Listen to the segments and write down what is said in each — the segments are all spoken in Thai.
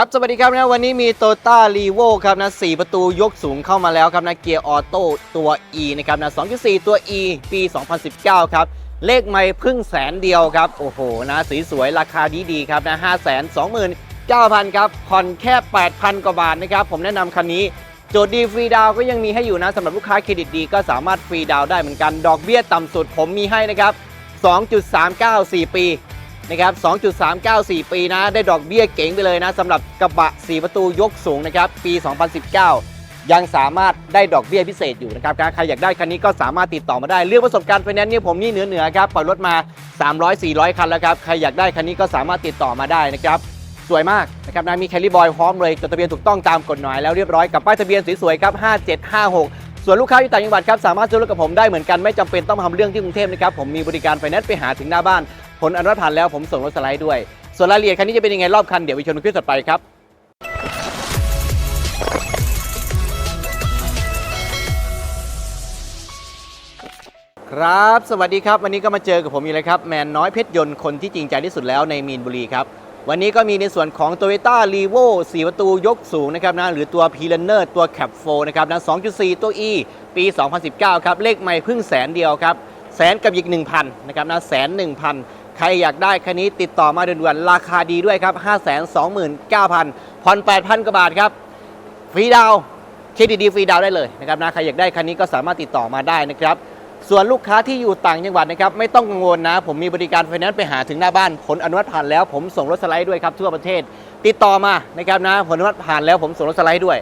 ครับสวัสดีครับนะวันนี้มีโตต้ารีโวครับนะ4ประตูยกสูงเข้ามาแล้วครับนะเกียร์ออโต้ตัว E นะครับนะ2.4 ตัว E ปี 2019 ครับ เลขไม่พึ่งแสนเดียวครับ โอ้โหนะสีสวยราคาดีดีๆครับนะ5 2 9 0 0 0 ครับ ผ่อนแค่ 8,000 กว่าบาทนะครับ ผมแนะนำคันนี้ โจทย์ดีฟรีดาวก็ยังมีให้อยู่นะสำหรับลูกค้าเครดิตดีก็สามารถฟรีดาวได้เหมือนกันดอกเบี้ยต่ำสุดผมมีให้นะครับ2.394 ปี นะครับ 2.394 ปีนะ ได้ดอกเบี้ยเก๋งไปเลยนะสำหรับกระบะ 4 ประตูยกสูงนะครับ ปี 2019 ยังสามารถได้ดอกเบี้ยพิเศษอยู่นะครับ ใครอยากได้คันนี้ก็สามารถติดต่อมาได้ เรื่องประสบการณ์ไฟแนนซ์เนี่ยผมนี่เหนือเหนือๆครับปล่อยรถมา 300 400 คันแล้วครับ ใครอยากได้คันนี้ก็สามารถติดต่อมาได้นะครับสวยมากนะครับนะมีแคลรี่บอยพร้อมเลยจดทะเบียนถูกต้องตามกฎหมายแล้วเรียบร้อยกับป้ายทะเบียนสวยๆครับ 5756 ส่วนลูกค้าอยู่ต่างจังหวัดครับสามารถซื้อรถกับผมได้เหมือนกันไม่จำเป็นต้องมาทำเรื่องที่กรุงเทพนะครับผมมีบริการไฟแนนซ์ไปหาถึงหน้าบ้าน ผลอนุมัติผ่านแล้วผมส่งรถสไลด์ด้วย ส่วนรายละเอียดคันนี้จะเป็นยังไงรอบคัน เดี๋ยวไปชมในคลิปต่อไปครับครับ สวัสดีครับ วันนี้ก็มาเจอกับผมอีกแล้วครับ แมนน้อยเพชรยนต์คนที่จริงใจที่สุดแล้วในมีนบุรีครับ วันนี้ก็มีในส่วนของ t o y ต้ารีโว4ประตูยกสูงนะครับนะหรือตัว p ีเลนเนอร์ตัว Cap 4นะครับนะ2.4 ตัว E ปี 2019 ครับ เลขไม่พึ่งแสนเดียวครับ แสนกับอีก 1,000 นะครับนะแสนหนึ่งพัน ใครอยากได้คันนี้ติดต่อมาด่วนๆราคาดีด้วยครับ 529,000ผ่อน8,000กว่าบาทครับฟรีดาวเครดิตดีฟรีดาวได้เลยนะครับนะใครอยากได้คันนี้ก็สามารถติดต่อมาได้นะครับส่วนลูกค้าที่อยู่ต่างจังหวัดนะครับไม่ต้องกังวลนะ ผมมีบริการไฟแนนซ์ไปหาถึงหน้าบ้าน ผลอนุมัติผ่านแล้ว ผมส่งรถสไลด์ด้วยครับทั่วประเทศ ติดต่อมานะครับนะผลอนุมัติผ่านแล้วผมส่งรถสไลด์ด้วย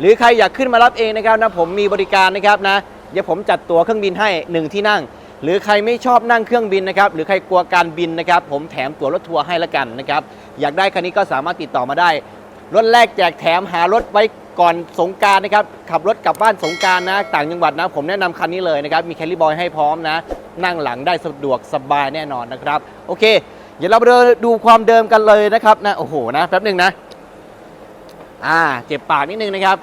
หรือใครอยากขึ้นมารับเองนะครับนะผมมีบริการนะครับนะเดี๋ยวผมจัดตั๋วเครื่องบินให้หนึ่งที่นั่ง หรือใครไม่ชอบนั่งเครื่องบินนะครับหรือใครกลัวการบินนะครับ ผมแถมตั๋วรถทัวร์ให้ละกันนะครับ อยากได้คันนี้ก็สามารถติดต่อมาได้รถแรกแจกแถมหารถไว้ก่อนสงการนะครับขับรถกลับบ้านสงการนะ ต่างจังหวัดนะ ผมแนะนำคันนี้เลยนะครับ มีแคลริบอยให้พร้อมนะ นั่งหลังได้สะดวกสบายแน่นอนนะครับ โอเค เดี๋ยวเราไปดูความเดิมกันเลยนะครับนะโอ้โหนะแป๊บหนึ่งนะอ่าเจ็บปากนิดนึงนะครับ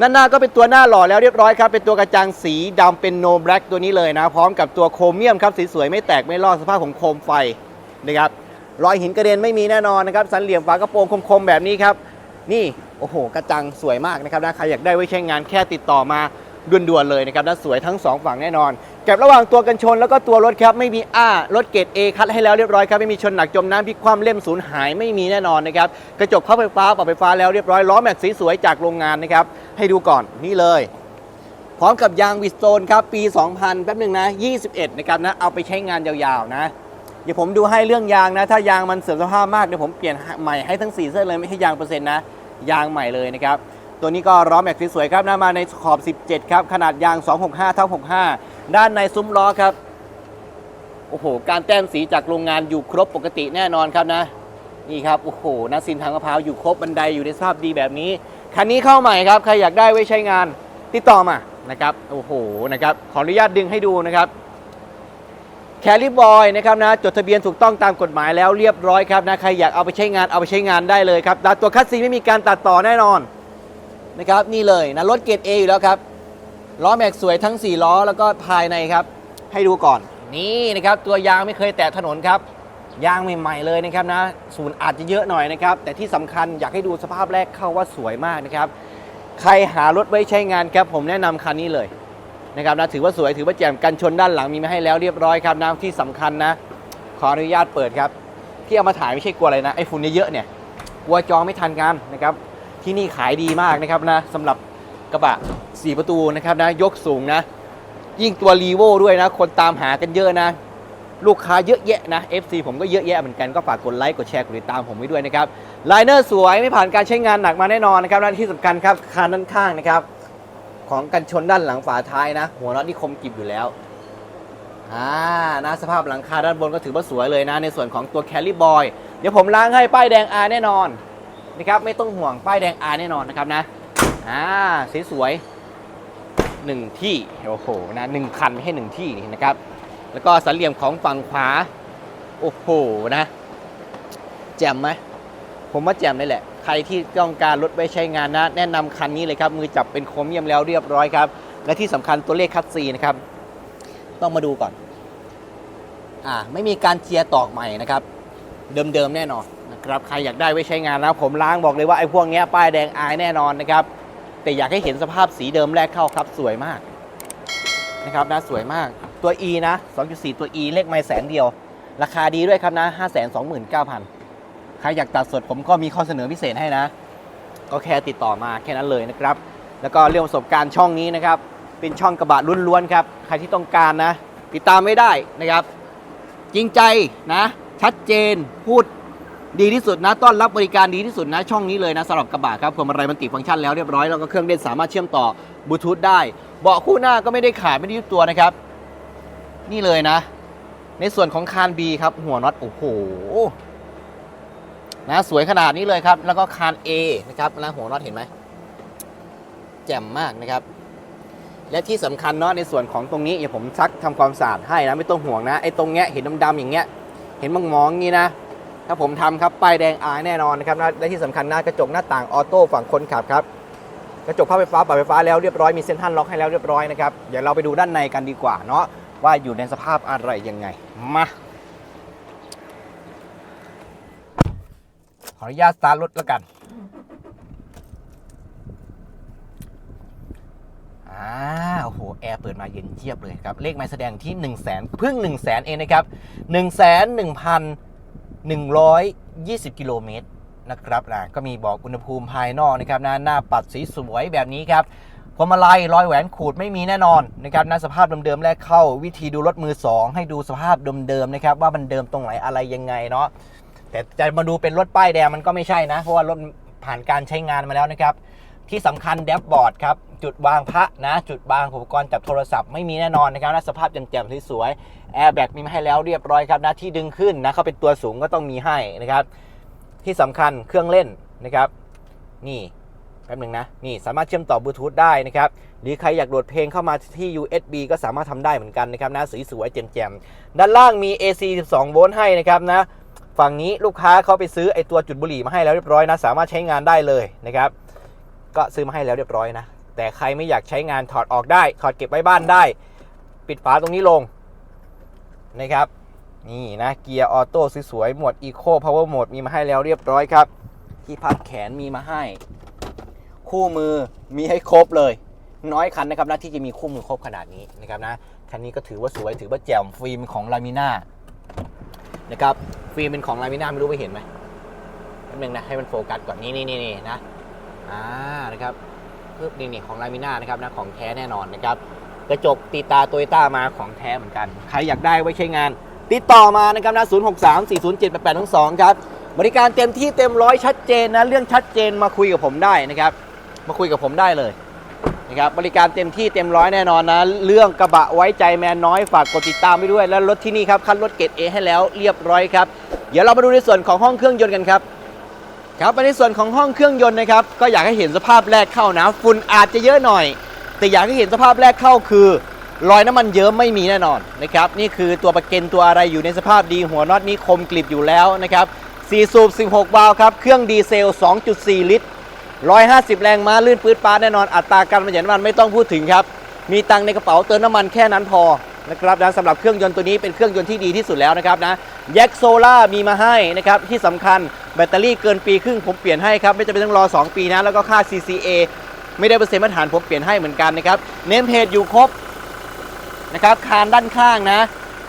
ด้านหน้าก็เป็นตัวหน้าหล่อแล้วเรียบร้อยครับเป็นตัวกระจังสีดำเป็นโนแบล็กตัวนี้เลยนะ พร้อมกับตัวโครเมียมครับสีสวยไม่แตกไม่ลอกสภาพของโคมไฟนะครับรอยหินกระเด็นไม่มีแน่นอนนะครับสันเหลี่ยมฝากระโปรงคมๆแบบนี้ครับนี่โอ้โห กระจังสวยมากนะครับนะใครอยากได้ไว้ใช้งานแค่ติดต่อมา ด่วนๆเลยนะครับนะสวยทั้งสองฝั่งแน่นอนแก็บระหว่างตัวกันชนแล้วก็ตัวรถครับไม่มีอ้ารถเกรด A คัดให้แล้วเรียบร้อยครับไม่มีชนหนักจมน้ำพลิกคว่ำเล่มสูญหายไม่มีแน่นอนนะครับกระจกพับไฟฟ้าปรับไฟฟ้าแล้วเรียบร้อยล้อแม็กซ์สีสวยจากโรงงานนะครับให้ดูก่อนนี่เลยพร้อมกับยางวิสโตนครับปี 2000 แป๊บหนึ่งนะ 21 นะครับนะ เอาไปใช้งานยาวๆนะ เดี๋ยวผมดูให้เรื่องยางนะ ถ้ายางมันเสื่อมสภาพมาก เดี๋ยวผมเปลี่ยนใหม่ให้ทั้ง 4 เส้นเลย ไม่ใช่ยางเปอร์เซ็นต์นะ ยางใหม่เลยนะครับ ตัวนี้ก็ล้อแม็กซ์สวยๆครับนะมาในขอบ 17 ครับ ขนาดยาง 265เท่า65 ด้านในซุ้มล้อครับ โอ้โห การแต้มสีจากโรงงานอยู่ครบปกติแน่นอนครับนะ นี่ครับ โอ้โหนะซินทางมะพร้าวอยู่ครบบันไดอยู่ในสภาพดีแบบนี้ คันนี้เข้าใหม่ครับ ใครอยากได้ไว้ใช้งานติดต่อมา นะครับ โอ้โห นะครับ ขออนุญาตดึงให้ดูนะครับแคลิบอยนะครับนะจดทะเบียนถูกต้องตามกฎหมายแล้วเรียบร้อยครับนะใครอยากเอาไปใช้งานเอาไปใช้งานได้เลยครับต่ตัวคัสซีไม่มีการตัดต่อแน่นอน นะครับนี่เลยนะรถเกรด A อยู่แล้วครับล้อแม็กสวยทั้ง 4 ล้อแล้วก็ภายในครับ ให้ดูก่อน นี่นะครับ ตัวยางไม่เคยแตะถนนครับ ยางใหม่ ๆ เลยนะครับนะศูนย์อาจจะเยอะหน่อยนะครับ แต่ที่สำคัญอยากให้ดูสภาพแรกเข้าว่าสวยมากนะครับ ใครหารถไว้ใช้งานครับ ผมแนะนำคันนี้เลยนะครับนะถือว่าสวยถือว่าแจ่มกันชนด้านหลังมีมาให้แล้วเรียบร้อยครับนะที่สำคัญนะ ขออนุญาตเปิดครับที่เอามาถ่ายไม่ใช่กลัวอะไรนะไอ้ฝุ่นเยอะๆเนี่ยกลัวจองไม่ทันกันนะครับ ที่นี่ขายดีมากนะครับนะสำหรับกระบะ 4 ประตูนะครับนะยกสูงนะ ยิ่งตัวรีโวด้วยนะ คนตามหากันเยอะนะ ลูกค้าเยอะแยะนะ FC ผมก็เยอะแยะเหมือนกันก็ฝากกดไลค์กดแชร์กดติดตามผมไว้ด้วยนะครับไลเนอร์สวยไม่ผ่านการใช้งานหนักมาแน่นอนนะครับและที่สำคัญครับคานด้านข้างนะครับ ของกันชนด้านหลังฝาท้ายนะ หัวน็อตนี่คมกริบอยู่แล้วอ่านะสภาพหลังคาด้านบนก็ถือว่าสวยเลยนะ ในส่วนของตัวแคลรี่บอย เดี๋ยวผมล้างให้ป้ายแดง R แน่นอน นะครับไม่ต้องห่วงป้ายแดง R แน่นอนนะครับนะอ่าสีสวยๆหนึ่งที่โอ้โหนะหนึ่งคันไม่ใช่หนึ่งที่นี่นะครับ แล้วก็สันเหลี่ยมของฝั่งขวาโอ้โหนะ แจ่มไหมผมว่าแจ่มเลยแหละ ใครที่ต้องการรถไว้ใช้งานนะ แนะนำคันนี้เลยครับ มือจับเป็นโครเมียมแล้วเรียบร้อยครับ และที่สำคัญตัวเลขคัดซีนะครับ ต้องมาดูก่อน อ่า ไม่มีการเจียร์ตอกใหม่นะครับ เดิมๆแน่นอน นะครับใครอยากได้ไว้ใช้งานนะผมล้างบอกเลยว่าไอ้พวกเนี้ยป้ายแดงอายแน่นอนนะครับ แต่อยากให้เห็นสภาพสีเดิมแรกเข้าครับ สวยมากนะครับนะสวยมากตัว E นะ 2.4 ตัว E เลขไม่แสนเดียว ราคาดีด้วยครับนะ 529,000 ใครอยากตัดสดผมก็มีข้อเสนอพิเศษให้นะ ก็แค่ติดต่อมาแค่นั้นเลยนะครับ แล้วก็เรื่องประสบการณ์ช่องนี้นะครับ เป็นช่องกระบะล้วนๆครับ ใครที่ต้องการนะ ติดตามไม่ได้นะครับ จริงใจนะ ชัดเจนพูด ดีที่สุดนะต้อนรับบริการดีที่สุดนะช่องนี้เลยนะสำหรับกระบะครับพวงมาลัยมันติดฟังก์ชันแล้วเรียบร้อยแล้วก็เครื่องเล่นสามารถเชื่อมต่อบลูทูธได้เบาะคู่หน้าก็ไม่ได้ขาดไม่ได้ยุบตัวนะครับ นี่เลยนะ ในส่วนของคานบีครับ หัวน็อตโอ้โหนะสวยขนาดนี้เลยครับ แล้วก็คาน A นะครับแล้วหัวน็อตเห็นไหมแจ่มมากนะครับ และที่สำคัญเนาะในส่วนของตรงนี้เดี๋ยวผมซักทำความสะอาดให้นะไม่ต้องห่วงนะไอ้ตรงเนี้ยเห็นดำๆอย่างเงี้ย เห็นมองๆอย่างงี้นะ ถ้าผมทำครับป้ายแดงอายแน่นอนนะครับนะและที่สำคัญหน้ากระจกหน้าต่างออโต้ฝั่งคนขับครับกระจกภาพไฟฟ้าปรับไฟฟ้าแล้วเรียบร้อยมีเซ็นทรัลล็อกให้แล้วเรียบร้อยนะครับเดี๋ยวเราไปดูด้านในกันดีกว่าเนาะว่าอยู่ในสภาพอะไรยังไงมาขออนุญาตสตาร์ทรถแล้วกันอ่าโอ้โห แอร์เปิดมาเย็นเจี๊ยบเลยครับ เลขหมายแสดงที่ 1 0 0 0 0แสนเพิ่ง 1 0 0 0 0แสนเองนะครับ 1 1 1 120 กิโลเมตรนะครับนะก็มีบอกอุณหภูมิภายนอกนะครับนะหน้าปัดสีสวยแบบนี้ครับพวงมาลัยรอยแหวนขูดไม่มีแน่นอนนะครับนะสภาพเดิมๆแรกเข้า วิธีดูรถมือ 2 ให้ดูสภาพเดิมๆนะครับว่ามันเดิมตรงไหนอะไรยังไงเนาะแต่จะมาดูเป็นรถป้ายแดงมันก็ไม่ใช่นะ เพราะว่ารถผ่านการใช้งานมาแล้วนะครับ ที่สำคัญแดชบอร์ดครับ จุดวางพระนะ จุดวางอุปกรณ์จับโทรศัพท์ไม่มีแน่นอนนะครับและสภาพแจ่มๆสวยๆแอร์แบ็กมีมาให้แล้วเรียบร้อยครับนะที่ดึงขึ้นนะเขาเป็นตัวสูงก็ต้องมีให้นะครับ ที่สำคัญเครื่องเล่นนะครับ นี่แป๊บหนึ่งนะนี่สามารถเชื่อมต่อบลูทูธได้นะครับหรือใครอยากโหลดเพลงเข้ามาที่ USB ก็สามารถทำได้เหมือนกันนะครับนะสีสวยๆแจ่มๆด้านล่างมี AC 12 โวลต์ให้นะครับนะฝั่งนี้ลูกค้าเขาไปซื้อไอตัวจุดบุหรี่มาให้แล้วเรียบร้อยนะ สามารถใช้งานได้เลยนะครับ ก็ซื้อมาให้แล้วเรียบร้อยนะ แต่ใครไม่อยากใช้งานถอดออกได้ ถอดเก็บไว้บ้านได้ ปิดฝาตรงนี้ลงนะครับ นี่นะเกียร์ออโต้สวยๆหมวด Eco Power Mode มีมาให้แล้วเรียบร้อยครับ ที่พักแขนมีมาให้ คู่มือมีให้ครบเลย น้อยคันนะครับนะที่จะมีคู่มือครบขนาดนี้นะครับนะคันนี้ก็ถือว่าสวยถือว่าแจ่มฟิล์มของลามิน่านะครับฟิล์มเป็นของลามิน่าไม่รู้ไปเห็นไหมแป๊บนึงนะให้มันโฟกัสก่อนนี่นี่นี่นะอ่านะครับ นี่นี่ของลามิน่านะครับนะของแท้แน่นอนนะครับกระจกตีตาโตโยต้ามาของแท้เหมือนกัน ใครอยากได้ไว้ใช้งาน ติดต่อมานะครับนะ 0 6 3 4 0 7 8 8 2 2 ครับ บริการเต็มที่เต็มร้อยชัดเจนนะ เรื่องชัดเจนมาคุยกับผมได้นะครับ มาคุยกับผมได้เลยนะครับบริการเต็มที่เต็มร้อยแน่นอนนะ เรื่องกระบะไว้ใจแมนน้อยฝากกดติดตามไปด้วย แล้วรถที่นี่ครับคันรถเกรดเอให้แล้วเรียบร้อยครับ เดี๋ยวเรามาดูในส่วนของห้องเครื่องยนต์กันครับ ครับในส่วนของห้องเครื่องยนต์นะครับ ก็อยากให้เห็นสภาพแรกเข้านะฝุ่นอาจจะเยอะหน่อย แต่อยากให้เห็นสภาพแรกเข้าคือรอยน้ำมันเยิ้มไม่มีแน่นอนนะครับนี่คือตัวประกันตัวอะไรอยู่ในสภาพดีหัวน็อตนี้คมกริบอยู่แล้วนะครับ4สูบ 16 วาล์วครับ เครื่องดีเซล 2.4 ลิตร 150 แรงม้าลื่นปื๊ดปาแน่นอนอัตราการประหยัดน้ำมันไม่ต้องพูดถึงครับ มีตังในกระเป๋าเติมน้ำมันแค่นั้นพอ นะครับนะสำหรับเครื่องยนต์ตัวนี้เป็นเครื่องยนต์ที่ดีที่สุดแล้วนะครับนะแยกโซล่ามีมาให้นะครับที่สำคัญแบตเตอรี่เกินปีครึ่งผมเปลี่ยนให้ครับไม่จำเป็นต้องรอ 2 ปีนะแล้วก็ค่า CCA ไม่ได้เปอร์เซ็นต์มาตรฐานผมเปลี่ยนให้เหมือนกันนะครับเนมเพจอยู่ครบนะครับคานด้านข้างนะ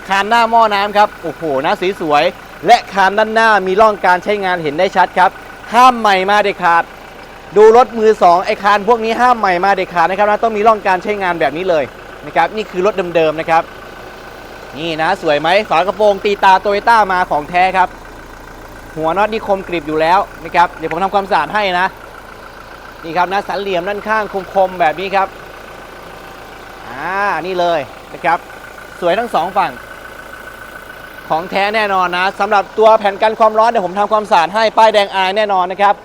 คานหน้าหม้อน้ำครับโอ้โหนะสีสวย และคานด้านหน้ามีร่องการใช้งานเห็นได้ชัดครับ ห้ามใหม่มาเด็ดขาด ดูรถมือ2ไอคานพวกนี้ห้ามใหม่มาเด็ดขาดนะครับนะต้องมีร่องการใช้งานแบบนี้เลย นะครับนี่คือรถเดิมๆนะครับ นี่นะสวยไหมฝากระโปรงตีตาโตโยต้ามาของแท้ครับ หัวน็อตนี่คมกริบอยู่แล้วนะครับเดี๋ยวผมทำความสะอาดให้นะ นี่ครับนะสันเหลี่ยมด้านข้างคมๆแบบนี้ครับอ่านี่เลยนะครับ สวยทั้งสองฝั่งของแท้แน่นอนนะสำหรับตัวแผ่นกันความร้อนเดี๋ยวผมทำความสะอาดให้ป้ายแดงอายแน่นอนนะครับ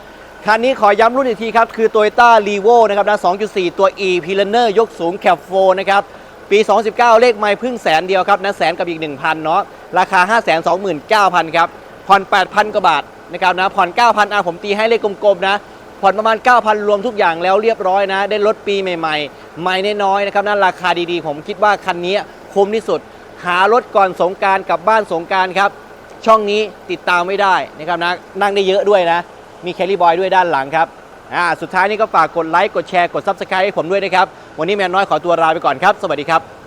คันนี้ขอย้ำรุ่นอีกทีครับ คือ Toyota r e v o นะครับนะ2.4 ตัว E p i l a n e r ยกสูง Cap 4นะครับ ปี 2019 เลขไม่พึ่งแสนเดียวครับนะแสนกับอีก 1,000 เนาะ ราคา 529,000 ครับ ผ่อน 8,000 กว่าบาทนะครับนะ ผ่อน 9,000 อะ ผมตีให้เลขกลมๆ นะ ผ่อนประมาณ 9,000 รวมทุกอย่างแล้วเรียบร้อยนะ ได้รถปีใหม่ๆ ใหม่น้อยๆ นะครับนะราคาดีๆ ผมคิดว่าคันนี้คุ้มที่สุด หารถก่อนสงการกลับบ้านสงการครับ ช่องนี้ติดตามไม่ได้นะครับนะ นั่งได้เยอะด้วยนะ มีแคลรี่บอยด้วยด้านหลังครับอ่าสุดท้ายนี้ก็ฝากกดไลค์กดแชร์กด Subscribe ให้ผมด้วยนะครับ วันนี้แมนน้อยขอตัวลาไปก่อนครับ สวัสดีครับ